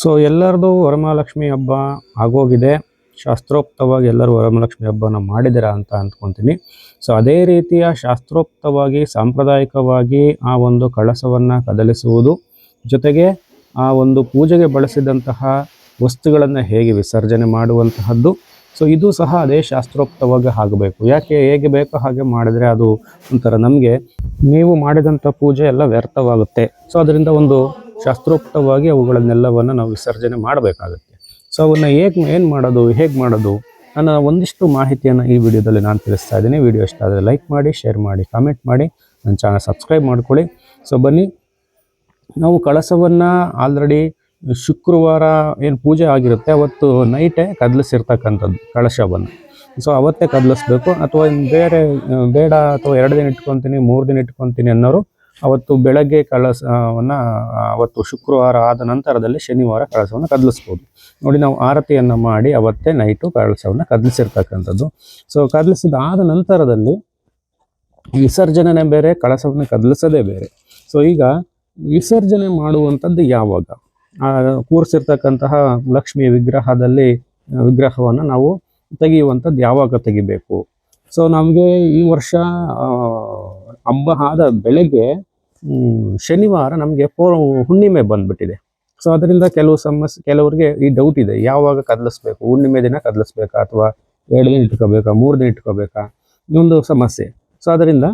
So ಎಲ್ಲರದು ವರಮಹಾಲಕ್ಷ್ಮಿ ಹಬ್ಬ ಆಗೋಗಿದೆ. ಶಾಸ್ತ್ರೋಕ್ತವಾಗಿ ಎಲ್ಲರೂ ವರಮಹಾಲಕ್ಷ್ಮಿ ಹಬ್ಬನ ಮಾಡಿದ್ದೀರಾ ಅಂತ ಅಂದ್ಕೊತೀನಿ. ಸೊ ಅದೇ ರೀತಿಯ ಶಾಸ್ತ್ರೋಕ್ತವಾಗಿ, ಸಾಂಪ್ರದಾಯಿಕವಾಗಿ ಆ ಒಂದು ಕಳಸವನ್ನು ಕದಲಿಸುವುದು, ಜೊತೆಗೆ ಆ ಒಂದು ಪೂಜೆಗೆ ಬಳಸಿದಂತಹ ವಸ್ತುಗಳನ್ನು ಹೇಗೆ ವಿಸರ್ಜನೆ ಮಾಡುವಂತಹದ್ದು. ಸೊ ಇದು ಸಹ ಅದೇ ಶಾಸ್ತ್ರೋಕ್ತವಾಗಿ ಆಗಬೇಕು. ಯಾಕೆ, ಹೇಗೆ ಬೇಕೋ ಹಾಗೆ ಮಾಡಿದರೆ ಅದು ಒಂಥರ ನಮಗೆ, ನೀವು ಮಾಡಿದಂಥ ಪೂಜೆ ಎಲ್ಲ ವ್ಯರ್ಥವಾಗುತ್ತೆ. ಸೊ ಅದರಿಂದ ಒಂದು ಶಾಸ್ತ್ರೋಕ್ತವಾಗಿ ಅವುಗಳನ್ನೆಲ್ಲವನ್ನು ನಾವು ವಿಸರ್ಜನೆ ಮಾಡಬೇಕಾಗುತ್ತೆ. ಸೊ ಅವನ್ನ ಹೇಗೆ ಏನು ಮಾಡೋದು, ಹೇಗೆ ಮಾಡೋದು ನನ್ನ ಒಂದಿಷ್ಟು ಮಾಹಿತಿಯನ್ನು ಈ ವಿಡಿಯೋದಲ್ಲಿ ನಾನು ತಿಳಿಸ್ತಾ ಇದ್ದೀನಿ. ವಿಡಿಯೋ ಇಷ್ಟ ಆದರೆ ಲೈಕ್ ಮಾಡಿ, ಶೇರ್ ಮಾಡಿ, ಕಾಮೆಂಟ್ ಮಾಡಿ, ನನ್ನ ಚಾನಲ್ ಸಬ್ಸ್ಕ್ರೈಬ್ ಮಾಡ್ಕೊಳ್ಳಿ. ಸೊ ಬನ್ನಿ. ನಾವು ಕಳಸವನ್ನು ಆಲ್ರೆಡಿ ಶುಕ್ರವಾರ ಏನು ಪೂಜೆ ಆಗಿರುತ್ತೆ, ಅವತ್ತು ನೈಟೇ ಕದಲಿಸಿರ್ತಕ್ಕಂಥದ್ದು ಕಳಶವನ್ನು. ಸೊ ಅವತ್ತೇ ಕದಲಿಸ್ಬೇಕು. ಅಥವಾ ಬೇರೆ, ಬೇಡ, ಅಥವಾ ಎರಡು ದಿನ ಇಟ್ಕೊತೀನಿ, ಮೂರು ದಿನ ಇಟ್ಕೊತೀನಿ ಅನ್ನೋರು ಅವತ್ತು ಬೆಳಗ್ಗೆ ಕಳಸವನ್ನು ಅವತ್ತು ಶುಕ್ರವಾರ ಆದ ನಂತರದಲ್ಲಿ ಶನಿವಾರ ಕಳಸವನ್ನು ಕದಲಿಸ್ಬೋದು. ನೋಡಿ ನಾವು ಆರತಿಯನ್ನು ಮಾಡಿ ಅವತ್ತೇ ನೈಟು ಕಳಸವನ್ನು ಕದಲಿಸಿರ್ತಕ್ಕಂಥದ್ದು. ಸೊ ಕದಲಿಸಿದ ಆದ ನಂತರದಲ್ಲಿ ವಿಸರ್ಜನೆ ಬೇರೆ, ಕಳಸವನ್ನು ಕದಲಿಸೋದೇ ಬೇರೆ. ಸೊ ಈಗ ವಿಸರ್ಜನೆ ಮಾಡುವಂಥದ್ದು ಯಾವಾಗ? ಕೂರಿಸಿರ್ತಕ್ಕಂತಹ ಲಕ್ಷ್ಮಿಯ ವಿಗ್ರಹದಲ್ಲಿ ವಿಗ್ರಹವನ್ನು ನಾವು ತೆಗೆಯುವಂಥದ್ದು ಯಾವಾಗ ತೆಗಿಬೇಕು? ಸೊ ನಮಗೆ ಈ ವರ್ಷ ಹಬ್ಬ ಆದ ಬೆಳಗ್ಗೆ ಶನಿವಾರ ನಮಗೆ ಪೋ, ಹುಣ್ಣಿಮೆ ಬಂದ್ಬಿಟ್ಟಿದೆ. ಸೊ ಅದರಿಂದ ಕೆಲವು ಸಮಸ್ಯೆ ಕೆಲವರಿಗೆ ಈ ಡೌಟ್ ಇದೆ. ಯಾವಾಗ ಕದಲಿಸ್ಬೇಕು? ಹುಣ್ಣಿಮೆ ದಿನ ಕದಲಿಸ್ಬೇಕಾ? ಅಥವಾ ಎರಡು ದಿನ ಇಟ್ಕೋಬೇಕಾ? ಮೂರು ದಿನ ಇಟ್ಕೋಬೇಕಾ? ಇದೊಂದು ಸಮಸ್ಯೆ. ಸೊ ಅದರಿಂದ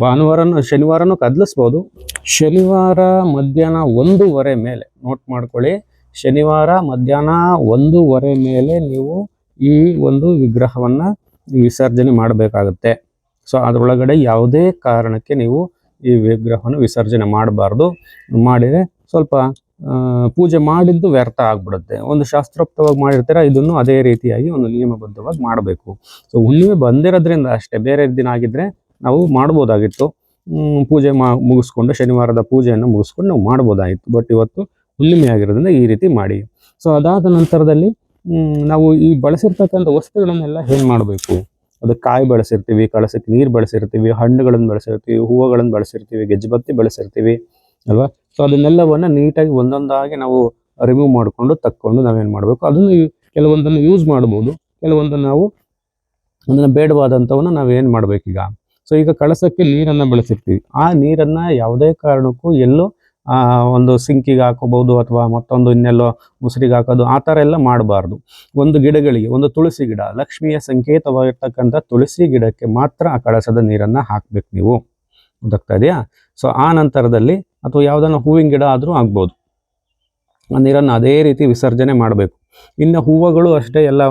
ಭಾನುವಾರನೂ, ಶನಿವಾರನೂ ಕದಲಿಸ್ಬೋದು. ಶನಿವಾರ ಮಧ್ಯಾಹ್ನ ಒಂದೂವರೆ ಮೇಲೆ ನೋಟ್ ಮಾಡ್ಕೊಳ್ಳಿ. ಶನಿವಾರ ಮಧ್ಯಾಹ್ನ ಒಂದೂವರೆ ಮೇಲೆ ನೀವು ಈ ಒಂದು ವಿಗ್ರಹವನ್ನು ವಿಸರ್ಜನೆ ಮಾಡಬೇಕಾಗುತ್ತೆ. ಸೊ ಅದರೊಳಗಡೆ ಯಾವುದೇ ಕಾರಣಕ್ಕೆ ನೀವು ಈ ವಿಗ್ರಹವನ್ನು ವಿಸರ್ಜನೆ ಮಾಡಬಾರ್ದು. ಮಾಡಿದರೆ ಸ್ವಲ್ಪ ಪೂಜೆ ಮಾಡಿದ್ದು ವ್ಯರ್ಥ ಆಗ್ಬಿಡುತ್ತೆ. ಒಂದು ಶಾಸ್ತ್ರೋಕ್ತವಾಗಿ ಮಾಡಿರ್ತೀರ, ಇದನ್ನು ಅದೇ ರೀತಿಯಾಗಿ ಒಂದು ನಿಯಮಬದ್ಧವಾಗಿ ಮಾಡಬೇಕು. ಸೊ ಹುಣ್ಣಿಮೆ ಬಂದಿರೋದ್ರಿಂದ ಅಷ್ಟೇ, ಬೇರೆ ದಿನ ಆಗಿದ್ರೆ ನಾವು ಮಾಡ್ಬೋದಾಗಿತ್ತು. ಪೂಜೆ ಮಾ, ಮುಗಿಸ್ಕೊಂಡು ಶನಿವಾರದ ಪೂಜೆಯನ್ನು ಮುಗಿಸ್ಕೊಂಡು ನಾವು ಮಾಡ್ಬೋದಾಗಿತ್ತು. ಬಟ್ ಇವತ್ತು ಹುಣ್ಣಿಮೆ ಆಗಿರೋದ್ರಿಂದ ಈ ರೀತಿ ಮಾಡಿ. ಸೊ ಅದಾದ ನಂತರದಲ್ಲಿ ನಾವು ಈ ಬಳಸಿರ್ತಕ್ಕಂಥ ವಸ್ತುಗಳನ್ನೆಲ್ಲ ಏನು ಮಾಡಬೇಕು? ಅದಕ್ಕೆ ಕಾಯಿ ಬೆಳೆಸಿರ್ತೀವಿ ಕಳಸಕ್ಕೆ ನೀರು ಬೆಳೆಸಿರ್ತೀವಿ ಹಣ್ಣುಗಳನ್ನು ಬೆಳೆಸಿರ್ತೀವಿ ಹೂವುಗಳನ್ನು ಬೆಳೆಸಿರ್ತೀವಿ, ಗೆಜ್ಜೆಬತ್ತಿ ಬೆಳೆಸಿರ್ತೀವಿ, ಅಲ್ವಾ? ಸೊ ಅದನ್ನೆಲ್ಲವನ್ನು ನೀಟಾಗಿ ಒಂದೊಂದಾಗಿ ನಾವು ರಿಮೂವ್ ಮಾಡಿಕೊಂಡು ತಕ್ಕೊಂಡು ನಾವೇನು ಮಾಡಬೇಕು? ಅದನ್ನು ಕೆಲವೊಂದನ್ನು ಯೂಸ್ ಮಾಡ್ಬೋದು. ಕೆಲವೊಂದನ್ನು ನಾವು ಅದನ್ನು ಬೇಡವಾದಂಥವನ್ನ ನಾವೇನು ಮಾಡಬೇಕೀಗ? ಸೊ ಈಗ ಕಳಸಕ್ಕೆ ನೀರನ್ನು ಬೆಳೆಸಿರ್ತೀವಿ. ಆ ನೀರನ್ನು ಯಾವುದೇ ಕಾರಣಕ್ಕೂ ಎಲ್ಲೂ ಒಂದು ಸಿಂಕಿಗೆ ಹಾಕೋಬಹುದು ಅಥವಾ ಮತ್ತೊಂದು ಇನ್ನೆಲ್ಲೋ ಮುಸ್ರಿಗೆ ಹಾಕೋದು, ಆ ಥರ ಎಲ್ಲ ಮಾಡಬಾರ್ದು. ಒಂದು ಗಿಡಗಳಿಗೆ, ಒಂದು ತುಳಸಿ ಗಿಡ, ಲಕ್ಷ್ಮಿಯ ಸಂಕೇತವಾಗಿರ್ತಕ್ಕಂಥ ತುಳಸಿ ಗಿಡಕ್ಕೆ ಮಾತ್ರ ಆ ಕಳಸದ ನೀರನ್ನು ಹಾಕ್ಬೇಕು ನೀವು. ಗೊತ್ತಾಗ್ತಾ ಇದೆಯಾ? ಸೊ ಆ ನಂತರದಲ್ಲಿ ಅಥವಾ ಯಾವುದನ್ನ ಹೂವಿನ ಗಿಡ ಆದರೂ ಆಗ್ಬೋದು. ಆ ನೀರನ್ನು ಅದೇ ರೀತಿ ವಿಸರ್ಜನೆ ಮಾಡಬೇಕು. ಇನ್ನು ಹೂವುಗಳು ಅಷ್ಟೇ ಎಲ್ಲ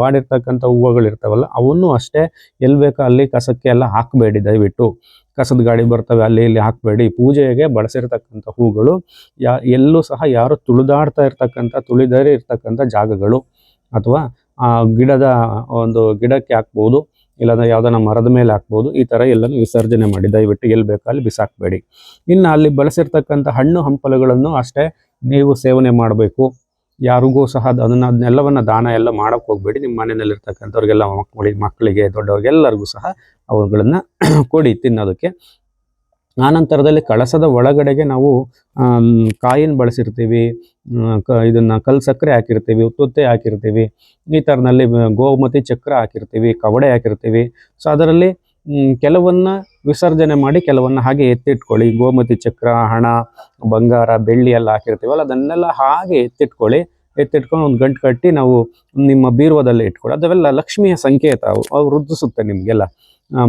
ಬಾಡಿರ್ತಕ್ಕಂಥ ಹೂವುಗಳು ಇರ್ತಾವಲ್ಲ ಅವನ್ನು ಅಷ್ಟೇ ಎಲ್ಲಿ ಬೇಕೋ ಅಲ್ಲಿ ಕಸಕ್ಕೆ ಎಲ್ಲ ಹಾಕಬೇಡಿ ದಯವಿಟ್ಟು. ಕಸದ ಗಾಡಿ ಬರ್ತವೆ, ಅಲ್ಲಿ ಇಲ್ಲಿ ಹಾಕಬೇಡಿ. ಪೂಜೆಗೆ ಬಳಸಿರ್ತಕ್ಕಂಥ ಹೂಗಳು ಯಾ, ಎಲ್ಲೂ ಸಹ ಯಾರು ತುಳಿದಾಡ್ತಾ ಇರ್ತಕ್ಕಂಥ, ತುಳಿದರೆ ಇರ್ತಕ್ಕಂಥ ಜಾಗಗಳು. ಅಥವಾ, ಆ, ಗಿಡದ, ಒಂದು ಗಿಡಕ್ಕೆ ಹಾಕ್ಬೋದು, ಇಲ್ಲಾಂದ್ರೆ ಯಾವುದನ್ನ ಮರದ ಮೇಲೆ ಹಾಕ್ಬೋದು, ಈ ಥರ ಎಲ್ಲನೂ ವಿಸರ್ಜನೆ ಮಾಡಿ. ದಯವಿಟ್ಟು ಎಲ್ಲಿ ಬೇಕೋ ಅಲ್ಲಿ ಬಿಸಾಕಬೇಡಿ. ಇನ್ನು ಅಲ್ಲಿ ಬಳಸಿರ್ತಕ್ಕಂಥ ಹಣ್ಣು ಹಂಪಲುಗಳನ್ನು ಅಷ್ಟೇ ನೀವು ಸೇವನೆ ಮಾಡಬೇಕು. ಯಾರಿಗೂ ಸಹ ಅದನ್ನು ಅದನ್ನ ಅದನ್ನೆಲ್ಲವನ್ನ ದಾನ ಎಲ್ಲ ಮಾಡಕ್ಕೆ ಹೋಗ್ಬೇಡಿ. ನಿಮ್ಮ ಮನೆಯಲ್ಲಿರ್ತಕ್ಕಂಥವ್ರಿಗೆಲ್ಲ, ಮಕ್ಕಳಿಗೆ ಮಕ್ಕಳಿಗೆ, ದೊಡ್ಡವ್ರಿಗೆಲ್ಲರಿಗೂ ಸಹ ಅವುಗಳನ್ನು ಕೊಡಿ ತಿನ್ನೋದಕ್ಕೆ. ಆನಂತರದಲ್ಲಿ ಕಳಸದ ಒಳಗಡೆಗೆ ನಾವು ಕಾಯಿನ ಬಳಸಿರ್ತೀವಿ ಕ, ಇದನ್ನು ಕಲ್ ಸಕ್ಕರೆ ಹಾಕಿರ್ತೀವಿ ಉತ್ತುತ್ತೆ ಹಾಕಿರ್ತೀವಿ, ಈ ಥರನಲ್ಲಿ ಗೋಮತಿ ಚಕ್ರ ಹಾಕಿರ್ತೀವಿ, ಕವಡೆ ಹಾಕಿರ್ತೀವಿ. ಸೊ ಅದರಲ್ಲಿ ಕೆಲವನ್ನ ವಿಸರ್ಜನೆ ಮಾಡಿ ಕೆಲವನ್ನ ಹಾಗೆ ಎತ್ತಿಟ್ಕೊಳ್ಳಿ. ಗೋಮತಿ ಚಕ್ರ, ಹಣ, ಬಂಗಾರ, ಬೆಳ್ಳಿ ಎಲ್ಲ ಹಾಕಿರ್ತೀವಲ್ಲ, ಅದನ್ನೆಲ್ಲ ಹಾಗೆ ಎತ್ತಿಟ್ಕೊಳ್ಳಿ. ಎತ್ತಿಟ್ಕೊಂಡು ಒಂದು ಗಂಟು ಕಟ್ಟಿ ನಾವು ನಿಮ್ಮ ಬೀರುವದಲ್ಲಿ ಇಟ್ಕೊಳ್ಳಿ. ಅದೆಲ್ಲ ಲಕ್ಷ್ಮಿಯ ಸಂಕೇತ. ಅವು ವೃದ್ಧಿಸುತ್ತೆ ನಿಮಗೆಲ್ಲ.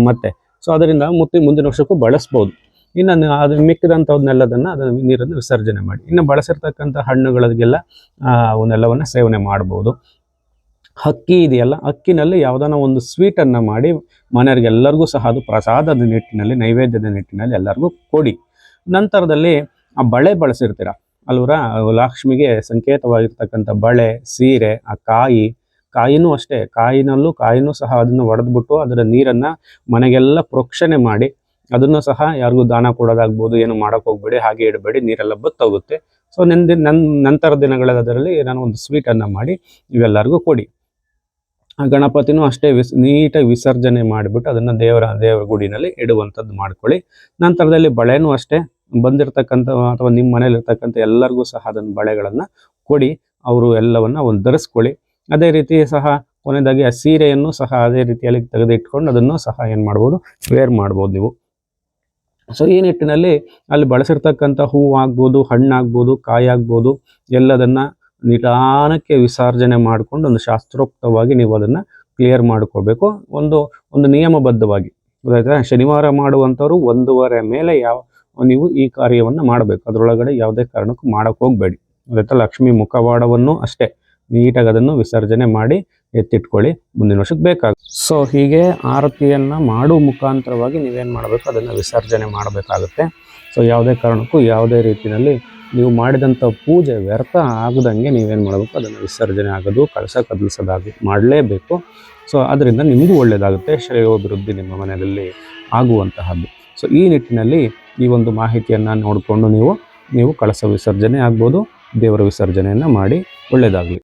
ಮತ್ತೆ. ಸೊ ಅದರಿಂದ ಮುತ್ತಿ ಮುಂದಿನ ವರ್ಷಕ್ಕೂ ಬಳಸ್ಬೋದು. ಇನ್ನು ಅದು ಮಿಕ್ಕಿದಂಥವ್ನೆಲ್ಲದನ್ನು ಅದನ್ನು ನೀರನ್ನು ವಿಸರ್ಜನೆ ಮಾಡಿ. ಇನ್ನು ಬಳಸಿರ್ತಕ್ಕಂಥ ಹಣ್ಣುಗಳಿಗೆಲ್ಲ ಅವನ್ನೆಲ್ಲವನ್ನು ಸೇವನೆ ಮಾಡ್ಬೋದು. ಅಕ್ಕಿ ಇದೆಯಲ್ಲ, ಅಕ್ಕಿನಲ್ಲಿ ಯಾವುದಾನ ಒಂದು ಸ್ವೀಟನ್ನು ಮಾಡಿ ಮನೆಯವ್ರಿಗೆ ಎಲ್ಲರಿಗೂ ಸಹ ಅದು ಪ್ರಸಾದದ ನಿಟ್ಟಿನಲ್ಲಿ, ನೈವೇದ್ಯದ ನಿಟ್ಟಿನಲ್ಲಿ ಎಲ್ಲರಿಗೂ ಕೊಡಿ. ನಂತರದಲ್ಲಿ ಆ ಬಳೆ ಬಳಸಿರ್ತೀರ? ಅಲ್ವರ? ಲಕ್ಷ್ಮಿಗೆ ಸಂಕೇತವಾಗಿರ್ತಕ್ಕಂಥ ಬಳೆ, ಸೀರೆ, ಆ ಕಾಯಿ ಕಾಯಿನೂ ಅಷ್ಟೇ, ಕಾಯಿನಲ್ಲೂ ಕಾಯಿನೂ ಸಹ ಅದನ್ನು ಒಡೆದ್ಬಿಟ್ಟು ಅದರ ನೀರನ್ನು ಮನೆಗೆಲ್ಲ ಪ್ರೋಕ್ಷಣೆ ಮಾಡಿ, ಅದನ್ನು ಸಹ ಯಾರಿಗೂ ದಾನ ಕೊಡೋದಾಗ್ಬೋದು, ಏನು ಮಾಡೋಕೆ ಹೋಗ್ಬೇಡಿ, ಹಾಗೆ ಇಡಬೇಡಿ, ನೀರೆಲ್ಲ ಬತ್ತೋಗುತ್ತೆ. ಸೊ ನೆಂದಿ ನನ್ ನಂತರ ದಿನಗಳದರಲ್ಲಿ ನಾನು ಒಂದು ಸ್ವೀಟನ್ನು ಮಾಡಿ ಇವೆಲ್ಲರಿಗೂ ಕೊಡಿ. ಆ ಗಣಪತಿನೂ ಅಷ್ಟೇ ವಿಸ್, ನೀಟಾಗಿ ವಿಸರ್ಜನೆ ಮಾಡಿಬಿಟ್ಟು ಅದನ್ನು ದೇವರ ದೇವರ ಗುಡಿನಲ್ಲಿ ಇಡುವಂಥದ್ದು ಮಾಡ್ಕೊಳ್ಳಿ. ನಂತರದಲ್ಲಿ ಬಳೆನೂ ಅಷ್ಟೇ, ಬಂದಿರತಕ್ಕಂಥ ಅಥವಾ ನಿಮ್ಮ ಮನೇಲಿ ಇರ್ತಕ್ಕಂಥ ಎಲ್ಲರಿಗೂ ಸಹ ಅದನ್ನು ಬಳೆಗಳನ್ನು ಕೊಡಿ, ಅವರು ಎಲ್ಲವನ್ನ ಒಂದು ಧರಿಸ್ಕೊಳ್ಳಿ. ಅದೇ ರೀತಿ ಸಹ ಕೊನೆಯದಾಗಿ ಆ ಸೀರೆಯನ್ನು ಸಹ ಅದೇ ರೀತಿಯಲ್ಲಿ ತೆಗೆದಿಟ್ಕೊಂಡು ಅದನ್ನು ಸಹ ಏನು ಮಾಡ್ಬೋದು ವೇರ್ ಮಾಡ್ಬೋದು ನೀವು. ಸೊ ಈ ನಿಟ್ಟಿನಲ್ಲಿ ಅಲ್ಲಿ ಬಳಸಿರ್ತಕ್ಕಂಥ ಹೂವು ಆಗ್ಬೋದು, ಹಣ್ಣಾಗ್ಬೋದು, ಕಾಯಿ ಆಗ್ಬೋದು, ಎಲ್ಲದನ್ನ ನಿಧಾನಕ್ಕೆ ವಿಸರ್ಜನೆ ಮಾಡಿಕೊಂಡು ಒಂದು ಶಾಸ್ತ್ರೋಕ್ತವಾಗಿ ನೀವು ಅದನ್ನು ಕ್ಲಿಯರ್ ಮಾಡ್ಕೋಬೇಕು ಒಂದು ಒಂದು ನಿಯಮಬದ್ಧವಾಗಿ. ಗೊತ್ತಾಯ್ತಾ ಶನಿವಾರ ಮಾಡುವಂಥವ್ರು ಒಂದೂವರೆ ಮೇಲೆ ಯಾವ, ನೀವು ಈ ಕಾರ್ಯವನ್ನು ಮಾಡಬೇಕು. ಅದರೊಳಗಡೆ ಯಾವುದೇ ಕಾರಣಕ್ಕೂ ಮಾಡೋಕ್ಕೆ ಹೋಗಬೇಡಿ. ಗೊತ್ತಾಯ್ತಾ ಲಕ್ಷ್ಮಿ ಮುಖವಾಡವನ್ನು ಅಷ್ಟೇ. ನೀಟಾಗಿ ಅದನ್ನು ವಿಸರ್ಜನೆ ಮಾಡಿ ಎತ್ತಿಟ್ಕೊಳ್ಳಿ. ಮುಂದಿನ ವರ್ಷಕ್ಕೆ ಬೇಕಾಗುತ್ತೆ. ಸೊ ಹೀಗೆ ಆರತಿಯನ್ನು ಮಾಡೋ ಮುಖಾಂತರವಾಗಿ ನೀವೇನು ಮಾಡಬೇಕು? ಅದನ್ನು ವಿಸರ್ಜನೆ ಮಾಡಬೇಕಾಗುತ್ತೆ. ಸೊ ಯಾವುದೇ ಕಾರಣಕ್ಕೂ ಯಾವುದೇ ರೀತಿಯಲ್ಲಿ ನೀವು ಮಾಡಿದಂಥ ಪೂಜೆ ವ್ಯರ್ಥ ಆಗದಂಗೆ ನೀವೇನು ಮಾಡಬೇಕು? ಅದನ್ನು ವಿಸರ್ಜನೆ ಆಗೋದು, ಕಳಸ ಕದಲಿಸೋದಾಗಿ ಮಾಡಲೇಬೇಕು. ಸೊ ಅದರಿಂದ ನಿಮಗೂ ಒಳ್ಳೆಯದಾಗುತ್ತೆ ಶ್ರೇಯೋಭಿವೃದ್ಧಿ ನಿಮ್ಮ ಮನೆಯಲ್ಲಿ ಆಗುವಂತಹದ್ದು. ಸೊ ಈ ನಿಟ್ಟಿನಲ್ಲಿ ಈ ಒಂದು ಮಾಹಿತಿಯನ್ನು ನೋಡಿಕೊಂಡು ನೀವು ನೀವು ಕಳಸ ವಿಸರ್ಜನೆ ಆಗ್ಬೋದು, ದೇವರ ವಿಸರ್ಜನೆಯನ್ನು ಮಾಡಿ ಒಳ್ಳೆಯದಾಗಲಿ